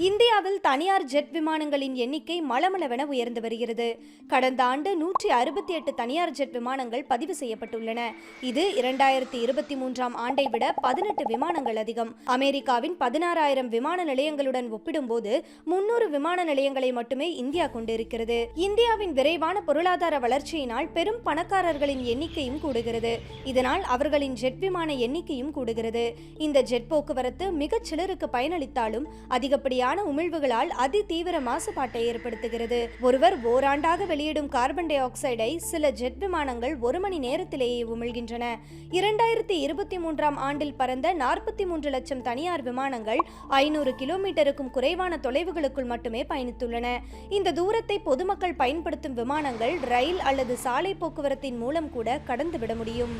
இந்தியாவில் தனியார் ஜெட் விமானங்களின் எண்ணிக்கை மளமளவென உயர்ந்து வருகிறது. கடந்த ஆண்டு நூற்றி அறுபத்தி எட்டு தனியார் ஜெட் விமானங்கள் பதிவு செய்யப்பட்டுள்ளன. இது இரண்டாயிரத்தி இருபத்தி மூன்றாம் ஆண்டை விட பதினெட்டு விமானங்கள் அதிகம். அமெரிக்காவின் பதினாறாயிரம் விமான நிலையங்களுடன் ஒப்பிடும்போது முன்னூறு விமான நிலையங்களை மட்டுமே இந்தியா கொண்டிருக்கிறது. இந்தியாவின் விரைவான பொருளாதார வளர்ச்சியினால் பெரும் பணக்காரர்களின் எண்ணிக்கையும் கூடுகிறது. இதனால் அவர்களின் ஜெட் விமான எண்ணிக்கையும் கூடுகிறது. இந்த ஜெட் போக்குவரத்து மிகச் சிலருக்கு பயனளித்தாலும் அதிகப்படியான உமிழ்வுகளால் அதி தீவிர மாசுபாட்டை ஏற்படுத்துகிறது. ஒருவர் ஓராண்டாக வெளியிடும் கார்பன் டை ஆக்சைடை சில ஜெட் விமானங்கள் ஒரு மணி நேரத்திலேயே உமிழ்கின்றன. இரண்டாயிரத்தி இருபத்தி மூன்றாம் ஆண்டில் பறந்த நாற்பத்தி மூன்று லட்சம் தனியார் விமானங்கள் ஐநூறு கிலோமீட்டருக்கும் குறைவான தொலைவுகளுக்குள் மட்டுமே பயணித்துள்ளன. இந்த தூரத்தை பொதுமக்கள் பயன்படுத்தும் விமானங்கள் ரயில் அல்லது சாலை போக்குவரத்தின் மூலம் கூட கடந்துவிட முடியும்.